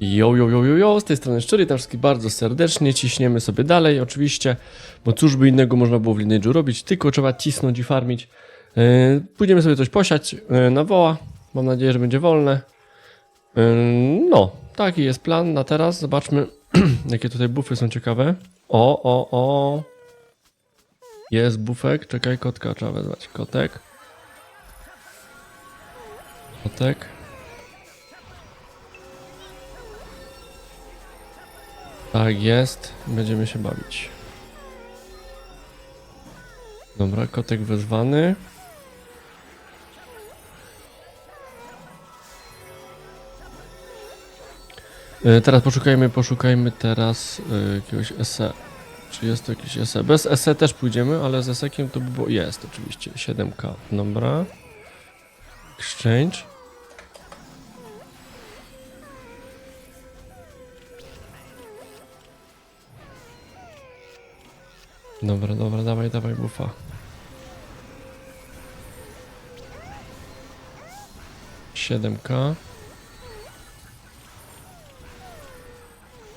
Jo, jo, jo, jo, jo, z tej strony Szczery, tam wszystkich bardzo serdecznie, ciśniemy sobie dalej oczywiście, bo cóż by innego można było w Lineage'u robić, tylko trzeba cisnąć i farmić. Yy, pójdziemy sobie coś posiać yy, na woła, mam nadzieję, że będzie wolne. Yy, no, taki jest plan na teraz, zobaczmy jakie tutaj bufy są ciekawe. O, o, o. Jest bufek, czekaj, kotka trzeba wezwać, kotek. Kotek. Tak jest, będziemy się bawić. Dobra, kotek wezwany. E, Teraz poszukajmy, poszukajmy teraz e, jakiegoś SE. Czy jest to jakiś SE? Bez SE też pójdziemy, ale z SE-kiem to by było... Jest oczywiście, 7K. Dobra. Exchange. Dobra, dobra, dawaj, dawaj bufa. Siedem K.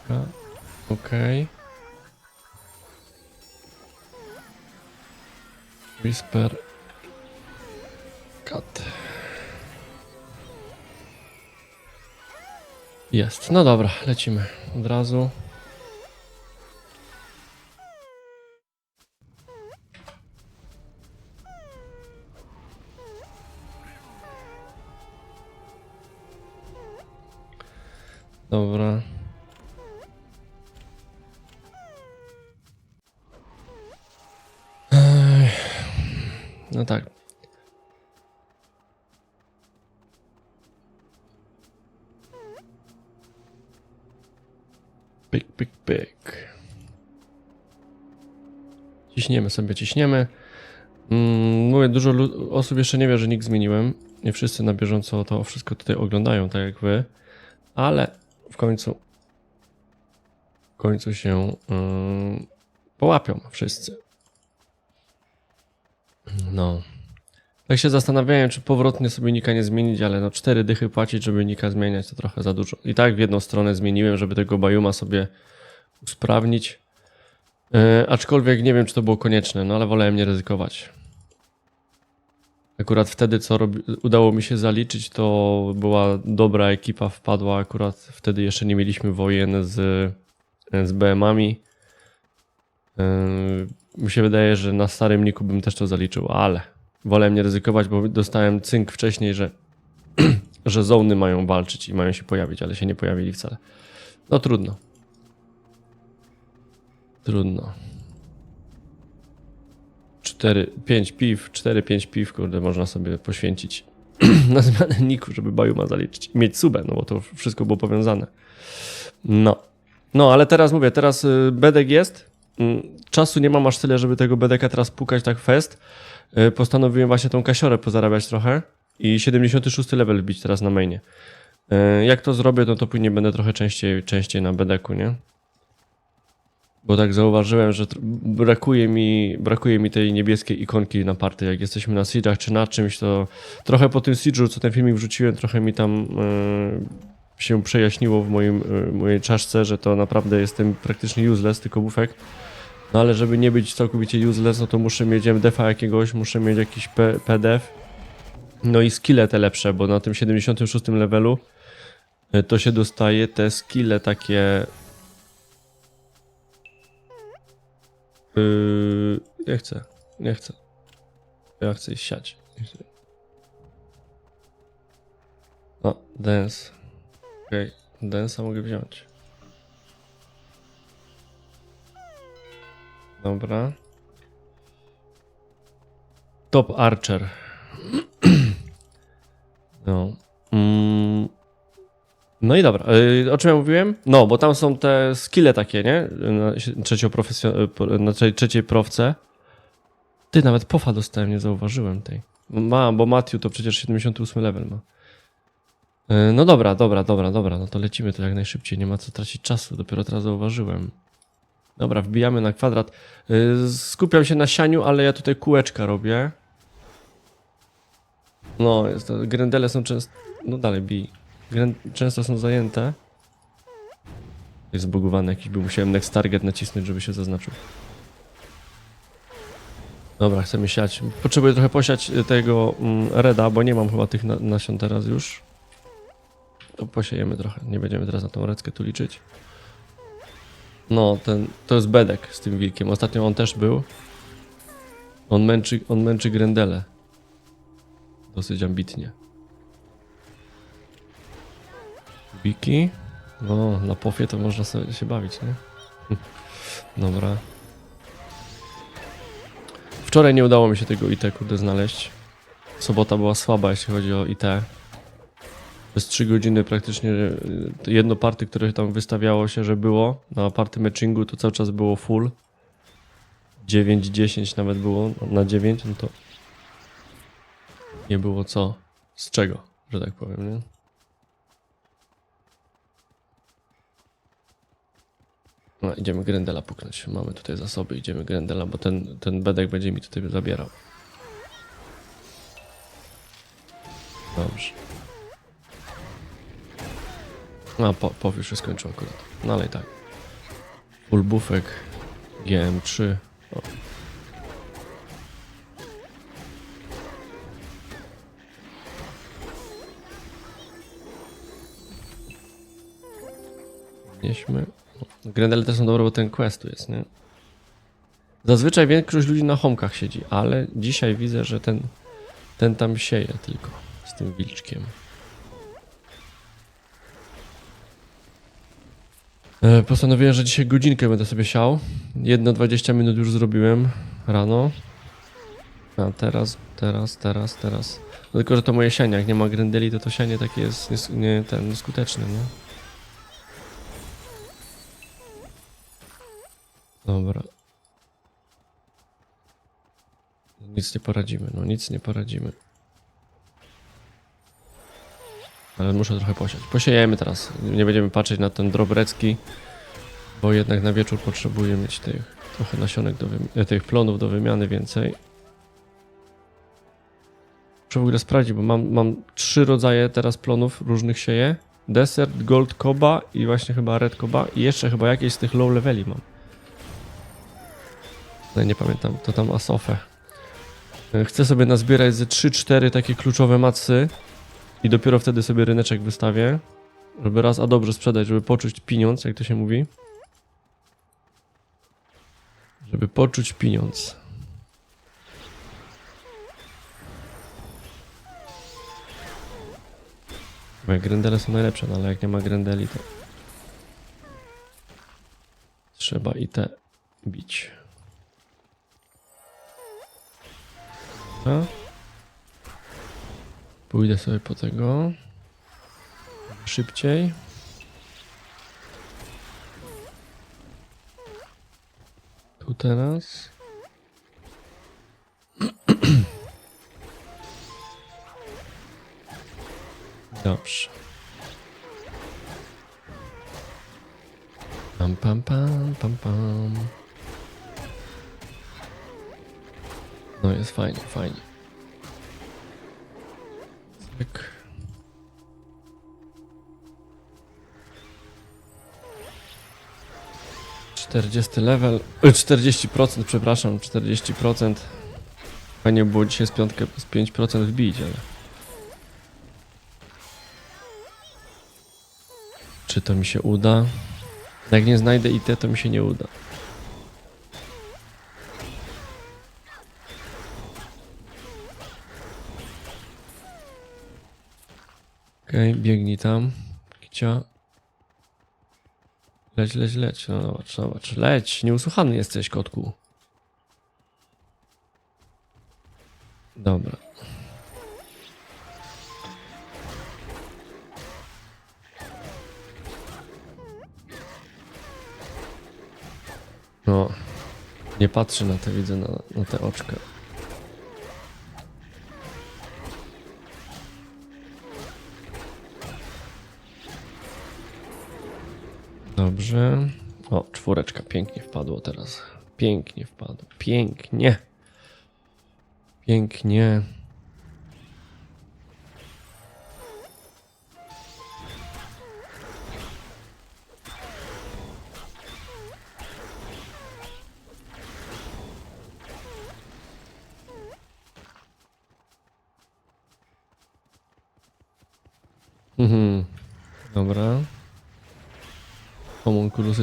K. Okej. Whisper. Cut. Jest. No dobra, lecimy od razu. Pyk, pyk, pyk. Ciśniemy sobie, ciśniemy. Mm, mówię, dużo osób jeszcze nie wie, że nick zmieniłem. Nie wszyscy na bieżąco to wszystko tutaj oglądają, tak jak wy. Ale w końcu w końcu się ym, połapią wszyscy. No. Tak się zastanawiałem, czy powrotnie sobie nika nie zmienić, ale no cztery dychy płacić, żeby nika zmieniać, to trochę za dużo. I tak w jedną stronę zmieniłem, żeby tego Bajuma sobie usprawnić. Yy, aczkolwiek nie wiem, czy to było konieczne, no ale wolałem nie ryzykować. Akurat wtedy, co robi, udało mi się zaliczyć, to była dobra ekipa, wpadła. Akurat wtedy jeszcze nie mieliśmy wojen z, z BM-ami. Yy, mi się wydaje, że na starym niku bym też to zaliczył, ale wolę nie ryzykować, bo dostałem cynk wcześniej, że, że zony mają walczyć i mają się pojawić, ale się nie pojawili wcale. No trudno. Trudno. 4, 5 piw, 4-5 piw, kurde, można sobie poświęcić na zmianę niku, żeby Bajuma zaliczyć. Mieć subę, no bo to wszystko było powiązane. No. No, ale teraz mówię, teraz y, Bedek jest. Mm, Czasu nie mam aż tyle, żeby tego Bedeka teraz pukać tak fest. Y, Postanowiłem właśnie tą kasiorę pozarabiać trochę i 76 level wbić teraz na mainie. Y, Jak to zrobię, no to później będę trochę częściej, częściej na Bedeku, nie? Bo tak zauważyłem, że brakuje mi, brakuje mi tej niebieskiej ikonki na party. Jak jesteśmy na siege'ach czy na czymś, to trochę po tym siege'u, co ten filmik wrzuciłem, trochę mi tam e, się przejaśniło w moim, e, mojej czaszce, że to naprawdę jestem praktycznie useless, tylko bufek. No ale żeby nie być całkowicie useless, no to muszę mieć MDF-a jakiegoś, muszę mieć jakiś P- PDF. No i skille te lepsze, bo na tym 76 levelu e, to się dostaje te skille takie Yy, nie chcę, nie chcę. Ja chcę siać. Nie chcę. O, dance. Okej, okay. dance'a mogę wziąć. Dobra. Top Archer. No. Mm. No i dobra, yy, o czym ja mówiłem? No, bo tam są te skille takie, nie? Na, po- na trze- trzeciej profce. Ty, nawet pofa dostałem, nie zauważyłem tej. Ma, bo Matthew to przecież 78 level ma. Yy, no dobra, dobra, dobra, dobra, no to lecimy to jak najszybciej, nie ma co tracić czasu, dopiero teraz zauważyłem. Dobra, wbijamy na kwadrat. Yy, skupiam się na sianiu, ale ja tutaj kółeczka robię. No, jest to, grendele są często... No dalej, bij. Często są zajęte. Jest zbugowany jakiś, musiałem next target nacisnąć, żeby się zaznaczył. Dobra, chcemy siać. Potrzebuję trochę posiać tego mm, reda, bo nie mam chyba tych na nasion teraz już. Posiejemy trochę. Nie będziemy teraz na tą reckę tu liczyć. No, ten, to jest Bedek z tym wilkiem. Ostatnio on też był. On męczy, on męczy Grendele. Dosyć ambitnie. Wiki. No, na pofie to można sobie się bawić, nie? Dobra. Wczoraj nie udało mi się tego IT kurde znaleźć. Sobota była słaba, jeśli chodzi o IT. Przez 3 godziny praktycznie to jedno party, które tam wystawiało się, że było na party matchingu, to cały czas było full. 9, 10 nawet było na 9, no to nie było co, z czego, że tak powiem, nie? No, idziemy Grendela puknąć. Mamy tutaj zasoby, idziemy Grendela, bo ten, ten bedek będzie mi tutaj zabierał. Dobrze. A, po, powiesz się skończył akurat. No ale i tak. Full bufek. GM3. O. Nieśmy. Grendele też są dobre, bo ten quest tu jest, nie? Zazwyczaj większość ludzi na homkach siedzi, ale dzisiaj widzę, że ten, ten tam sieje tylko z tym wilczkiem. Postanowiłem, że dzisiaj godzinkę będę sobie siał. Jedno 20 minut już zrobiłem rano. A teraz, teraz, teraz, teraz. No tylko, że to moje sianie, jak nie ma grendeli, to to sianie takie jest nies- nie, ten, nieskuteczne, nie? Dobra. Nic nie poradzimy, no nic nie poradzimy. Ale muszę trochę posiać. Posiejemy teraz. Nie będziemy patrzeć na ten drobrecki, bo jednak na wieczór potrzebuję mieć tych trochę nasionek do e, tych plonów do wymiany więcej. Muszę w ogóle sprawdzić, bo mam, mam trzy rodzaje teraz plonów różnych sieje. Desert, Gold Koba i właśnie chyba Red Koba i jeszcze chyba jakieś z tych low leveli mam. Ale nie pamiętam, to tam Asofę. E, Chcę sobie nazbierać ze 3-4 takie kluczowe macy i dopiero wtedy sobie ryneczek wystawię, żeby raz a dobrze sprzedać, żeby poczuć pieniądz, jak to się mówi. Żeby poczuć pieniądz. Moje grendele są najlepsze, no ale jak nie ma grendeli, to trzeba i te bić. A? Pójdę sobie po tego. Szybciej. Tu teraz. Dobrze. Pam, pam, pam, pam, pam. No jest fajnie, fajnie. 40 level, e, 40% przepraszam, 40%. Fajnie było dzisiaj z, piątkę, z 5% wbić, ale... Czy to mi się uda? Jak nie znajdę IT, to mi się nie uda. Okej, okay, biegnij tam. Kcia. Leć, leć, leć. No zobacz, zobacz. Leć. Nieusłuchany jesteś, kotku. Dobra. No. Nie patrzy na te, widzę, na, na te oczka. Dobrze. O, czwóreczka pięknie wpadło teraz. Pięknie wpadło. Pięknie. Pięknie.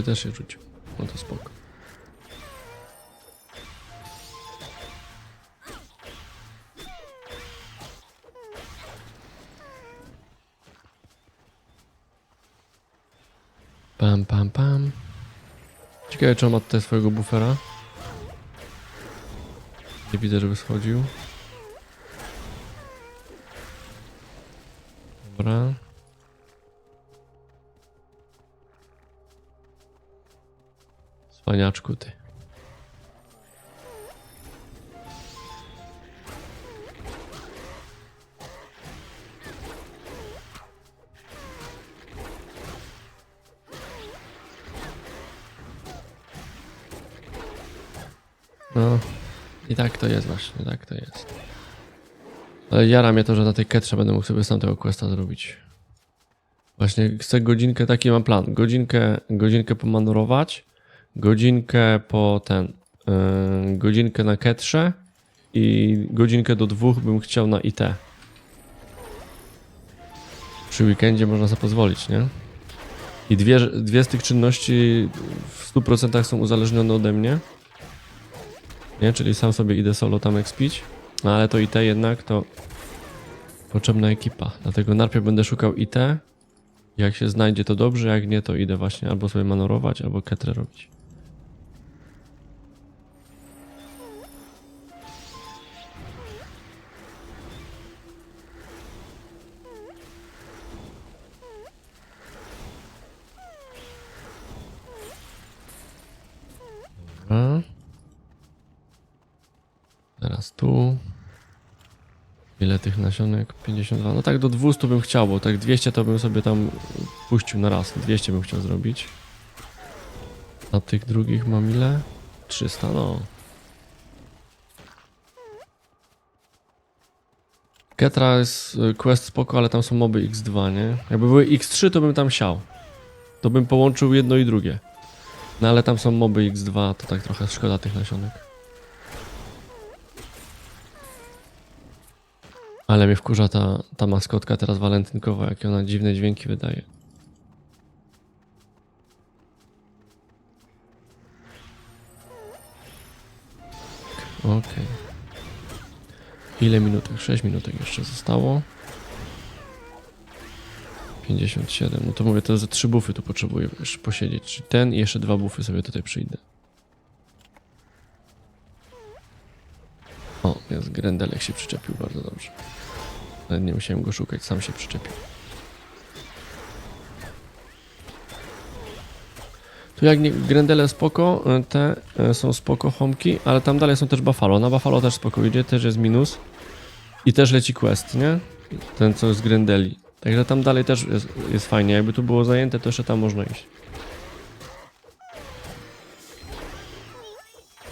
Homunculusy też się rzucił. No to spoko. Pam, pam, pam. Ciekawe, czy on ma tutaj swojego bufera. Nie widzę, żeby schodził. Dobra. Cwaniaczku ty. No, i tak to jest właśnie, tak to jest. Ale jara mnie to, że na tej ketrze będę mógł sobie sam tego questa zrobić. Właśnie chcę godzinkę, taki mam plan. Godzinkę, godzinkę pomanurować, godzinkę po ten, yy, godzinkę na ketrze i godzinkę do dwóch bym chciał na IT. Przy weekendzie można sobie pozwolić, nie? I dwie, dwie z tych czynności w 100% są uzależnione ode mnie. Nie? Czyli sam sobie idę solo tam expić. No ale to IT jednak to potrzebna ekipa. Dlatego najpierw będę szukał IT. Jak się znajdzie to dobrze, jak nie to idę właśnie albo sobie manorować, albo ketrę robić. Tu. Ile tych nasionek? 52. No tak do 200 bym chciał, bo tak 200 to bym sobie tam puścił na raz. 200 bym chciał zrobić. A tych drugich mam ile? 300, no. Ketra jest y, quest spoko, ale tam są moby X2, nie? Jakby były X3 to bym tam siał. To bym połączył jedno i drugie. No ale tam są moby X2, to tak trochę szkoda tych nasionek. Ale mnie wkurza ta, ta maskotka teraz walentynkowa, jakie ona dziwne dźwięki wydaje. Okej. Ile minutek? 6 minutek jeszcze zostało. 57. No to mówię, to ze trzy bufy tu potrzebuję jeszcze posiedzieć. Czyli ten i jeszcze dwa bufy sobie tutaj przyjdę. O, jest Grendelek się przyczepił bardzo dobrze. Nawet nie musiałem go szukać, sam się przyczepił. Tu jak nie, Grendele spoko, y, te y, są spoko homki, ale tam dalej są też Buffalo. Na Buffalo też spoko idzie, też jest minus. I też leci quest, nie? Ten co z Grendeli. Także tam dalej też jest, jest fajnie. Jakby tu było zajęte, to jeszcze tam można iść.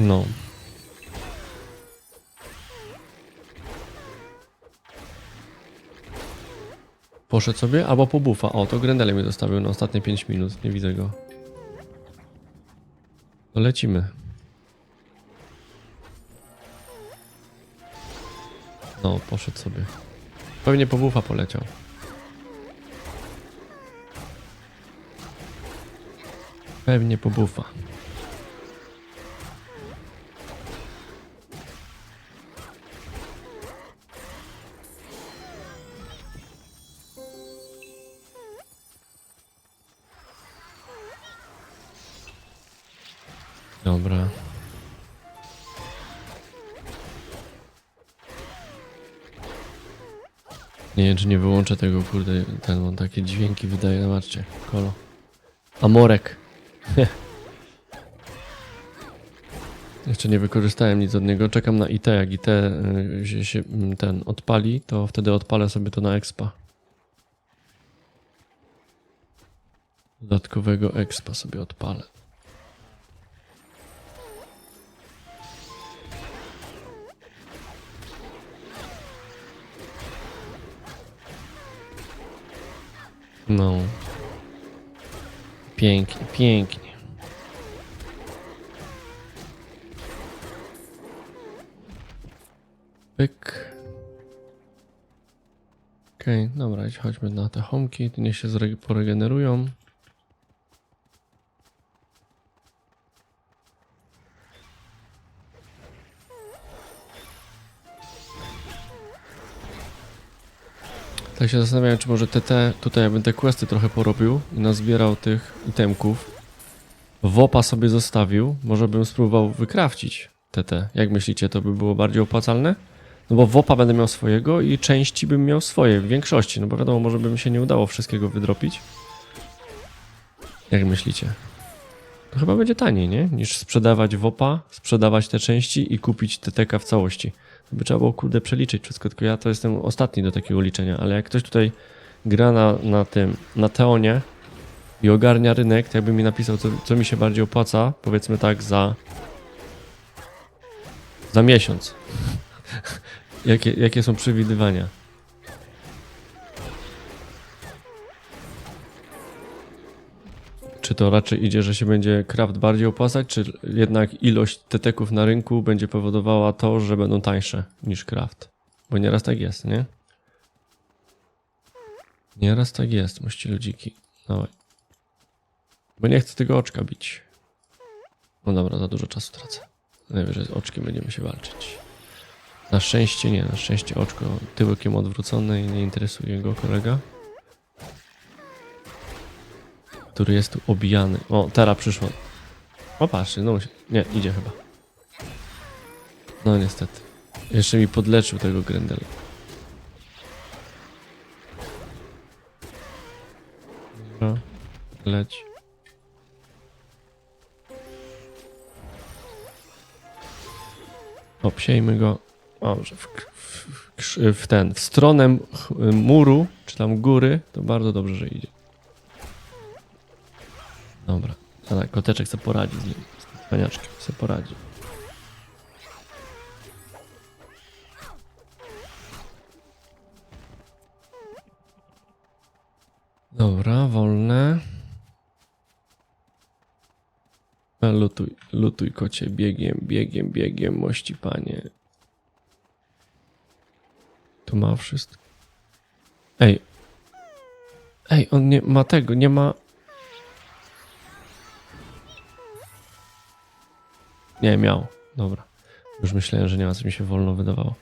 No. Poszedł sobie, albo po buffa. O, to Grendele mi zostawił na ostatnie 5 minut. Nie widzę go. To lecimy. No, poszedł sobie. Pewnie po buffa poleciał. Pewnie po buffa. Czy nie wyłączę tego, kurde, ten, on takie dźwięki wydaje, zobaczcie, kolo. Amorek. Jeszcze nie wykorzystałem nic od niego, czekam na IT, jak IT y, się, się mm, ten odpali, to wtedy odpalę sobie to na expa. Dodatkowego expa sobie odpalę. No. Pięknie, pięknie. Pyk. Okej, dobra, idź, chodźmy na te homki, niech się poregenerują. Tak się zastanawiałem, czy może TT, tutaj ja bym te questy trochę porobił i nazbierał tych itemków. Wopa sobie zostawił, może bym spróbował wykrawcić TT. Jak myślicie, to by było bardziej opłacalne? No bo WOPA będę miał swojego i części bym miał swoje, w większości, no bo wiadomo, może by mi się nie udało wszystkiego wydropić. Jak myślicie? To chyba będzie taniej, nie? Niż sprzedawać WOPA, sprzedawać te części i kupić TTK w całości. By trzeba było, kurde, przeliczyć wszystko, tylko ja to jestem ostatni do takiego liczenia, ale jak ktoś tutaj gra na, na tym, na Teonie i ogarnia rynek, to jakby mi napisał, co, co mi się bardziej opłaca, powiedzmy tak, za za miesiąc. jakie, jakie są przewidywania? Czy to raczej idzie, że się będzie craft bardziej opłacać, czy jednak ilość teteków na rynku będzie powodowała to, że będą tańsze niż craft? Bo nieraz tak jest, nie? Nieraz tak jest, mości ludziki. Dawaj. Bo nie chcę tego oczka bić. No dobra, za dużo czasu tracę. Najwyżej z oczkiem będziemy się walczyć. Na szczęście nie, na szczęście oczko tyłkiem odwrócone i nie interesuje go kolega. Który jest tu obijany. O, teraz przyszło. O, patrz, no się- nie, idzie chyba. No niestety. Jeszcze mi podleczył tego Grendela. Dobra, leć. Obsiejmy go. Dobrze, w, w, w, w ten, w stronę muru, czy tam góry, to bardzo dobrze, że idzie. Dobra, ale koteczek sobie poradzi z nim. Z paniaczkiem sobie poradzi. Dobra, wolne. A, Lutuj, lutuj kocie, biegiem, biegiem, biegiem, mości panie. Tu ma wszystko. Ej. Ej, on nie ma tego, nie ma... Nie, miał. Dobra. Już myślałem, że nie ma, co mi się wolno wydawało.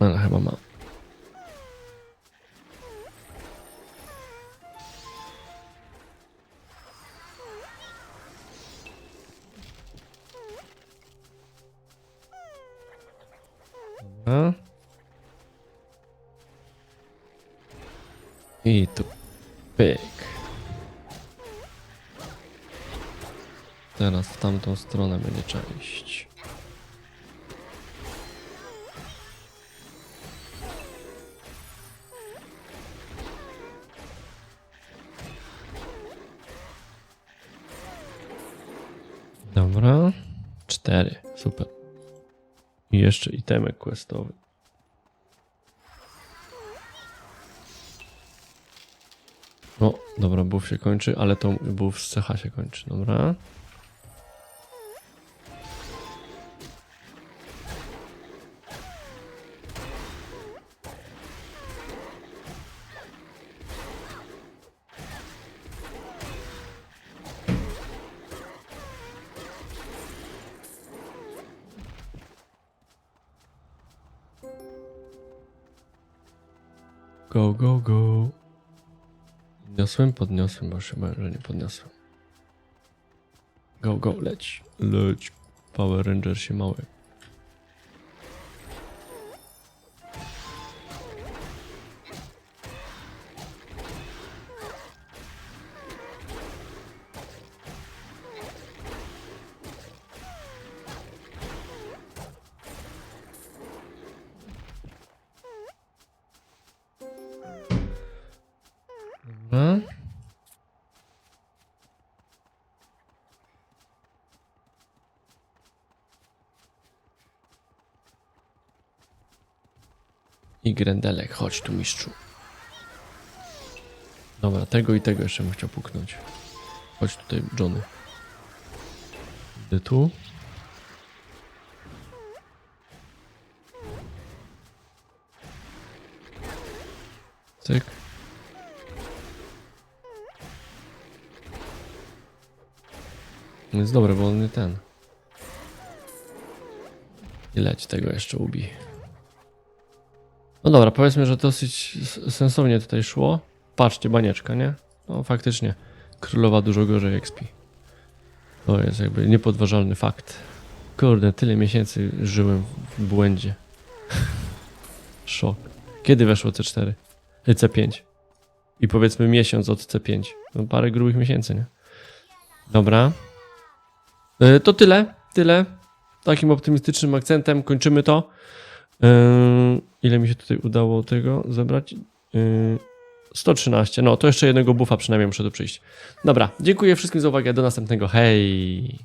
Ale chyba ma. Iść. Dobra. Cztery. Super. I jeszcze itemek questowy. O, dobra, buff się kończy, ale to buff z cecha się kończy, dobra. Go, go, go. Podniosłem, podniosłem, bo bałem, że nie podniosłem. Go, go, leć. Leć. Power Ranger się mały. I Grendelek, chodź tu mistrzu. Dobra, tego i tego jeszcze bym chciał puknąć. Chodź tutaj, Johnny. Idę tu. Cyk. No Jest dobre, bo on nie ten. I leć tego jeszcze ubi. No dobra, powiedzmy, że dosyć sensownie tutaj szło. Patrzcie, banieczka, nie? No faktycznie. Królowa dużo gorzej XP. To jest jakby niepodważalny fakt. Kurde, tyle miesięcy żyłem w błędzie. Szok. Kiedy weszło C4? Y, C5. I powiedzmy miesiąc od C5. No parę grubych miesięcy, nie? Dobra. Y, To tyle. Tyle. Takim optymistycznym akcentem kończymy to. Yy, ile mi się tutaj udało tego zebrać? Yy, 113. No, to jeszcze jednego buffa przynajmniej muszę tu przyjść. Dobra, dziękuję wszystkim za uwagę. Do następnego. Hej!